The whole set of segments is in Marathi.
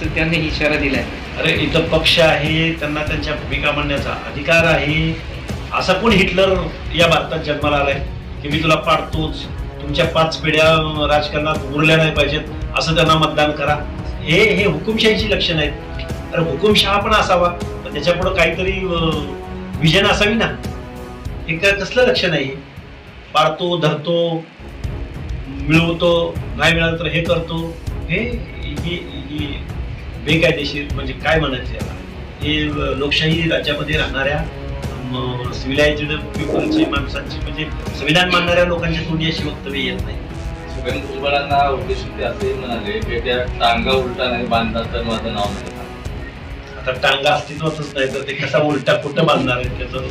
असं त्यांनी इशारा दिलाय. अरे इथं पक्ष आहे त्यांना त्यांच्या भूमिका मांडण्याचा अधिकार आहे. असा कोण हिटलर या भारतात जन्माला आलाय? की मी तुला पाडतोच. तुमच्या पाच पिढ्या राजकारणात उरल्या नाही पाहिजेत. असं त्यांना मतदान करा. हे हे हुकुमशाहीची लक्षण आहेत. अरे हुकुमशहा पण असावा. पण त्याच्या पुढे काहीतरी विजन असावी ना? हे काय कसलं लक्षण आहे? पाडतो धरतो मिळवतो नाही मिळालं तर हे करतो. हे बेकायदेशीर म्हणजे काय म्हणायचं याला? हे लोकशाही राज्यामध्ये राहणाऱ्या सिव्हिलायझेड पीपलची माणसांची म्हणजे संविधान मानणाऱ्या लोकांच्या तोंडी अशी वक्तव्य येत नाही. शुभेन भुजबळांना उद्देशून ते असे म्हणाले की त्या टांगा उलटा नाही बांधला तर माझं नाव नाही. आता टांगा अस्तित्वातच नाही तर ते कसा उलटा कुठं बांधणार आहे त्याचं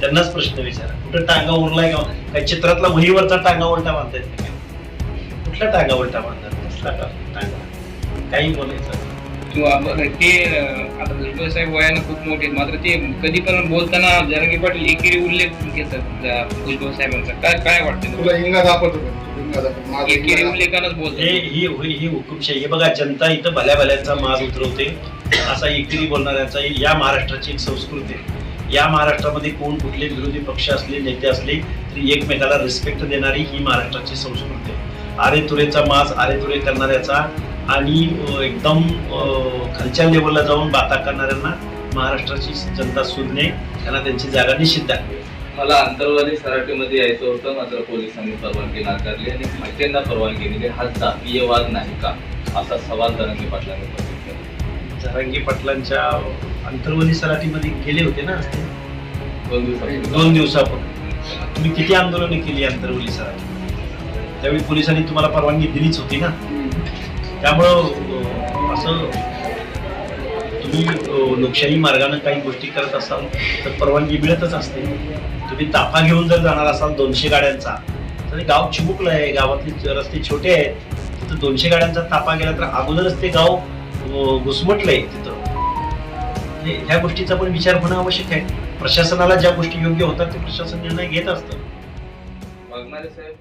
त्यांनाच प्रश्न विचारा. कुठं टांगा उरलाय का? काही चित्रातला वहीवरचा टांगा उलटा बांधतायत का काय? कुठला टांगा उलटा बांधणार? कसला टांगा? काही बोलायचं. किंवा बरं ते आता भुजबळ साहेब वयानं खूप मोठे मात्र ते कधी पण बोलताना जरांगी पाटील एकेरी उल्लेख घेतात भुजबळ साहेबांचा. काय काय वाटतं तुला हिंगा दाखवतो एकेरी. उल्लेखानच हे ही ही ही हुकुमशाही हे बघा जनता इथं भल्या भल्यांचा माज उतरवते. असा एकेरी बोलणाऱ्यांचा या महाराष्ट्राची एक संस्कृती आहे. या महाराष्ट्रामध्ये कोण कुठले विरोधी पक्ष असले नेते असले तरी एकमेकाला रिस्पेक्ट देणारी ही महाराष्ट्राची संस्कृती आहे. आरे तुरेचा माज आरे तुरे करणाऱ्याचा आणि एकदम खालच्या लेवलला जाऊन बाता करणाऱ्यांना महाराष्ट्राची जनता सुज्ञे त्यांना त्यांची जागा निश्चित आहे. मला आंतरवादी सराटीमध्ये यायचं होतं मात्र पोलिसांनी परवानगी नाकारली आणि माहितींना परवानगी दिली. हा जातीयवाद नाही का? असा सवाल धरंगे पाटलांनी उपस्थित जरांगी पाटलांच्या अंतर्वली सराटीमध्ये गेले होते ना दोन दिवसापूर्वी. दोन दिवसापूर्वी. तुम्ही किती आंदोलने केली अंतरवली सराठी त्यावेळी पोलिसांनी तुम्हाला परवानगी दिलीच होती ना? त्यामुळं असं तुम्ही लोकशाही मार्गाने काही गोष्टी करत असाल तर परवानगी मिळतच असते. तुम्ही ताफा घेऊन जर जाणार असाल दोनशे गाड्यांचा तर गाव चिमुकलं आहे. गावातले रस्ते छोटे आहेत तिथं दोनशे गाड्यांचा ताफा गेला तर अगोदरच ते गाव घुसमटलंय तिथं. म्हणजे ह्या गोष्टीचा पण विचार होणं आवश्यक आहे. प्रशासनाला ज्या गोष्टी योग्य होतात ते प्रशासन निर्णय घेत असतं. वाघमारे साहेब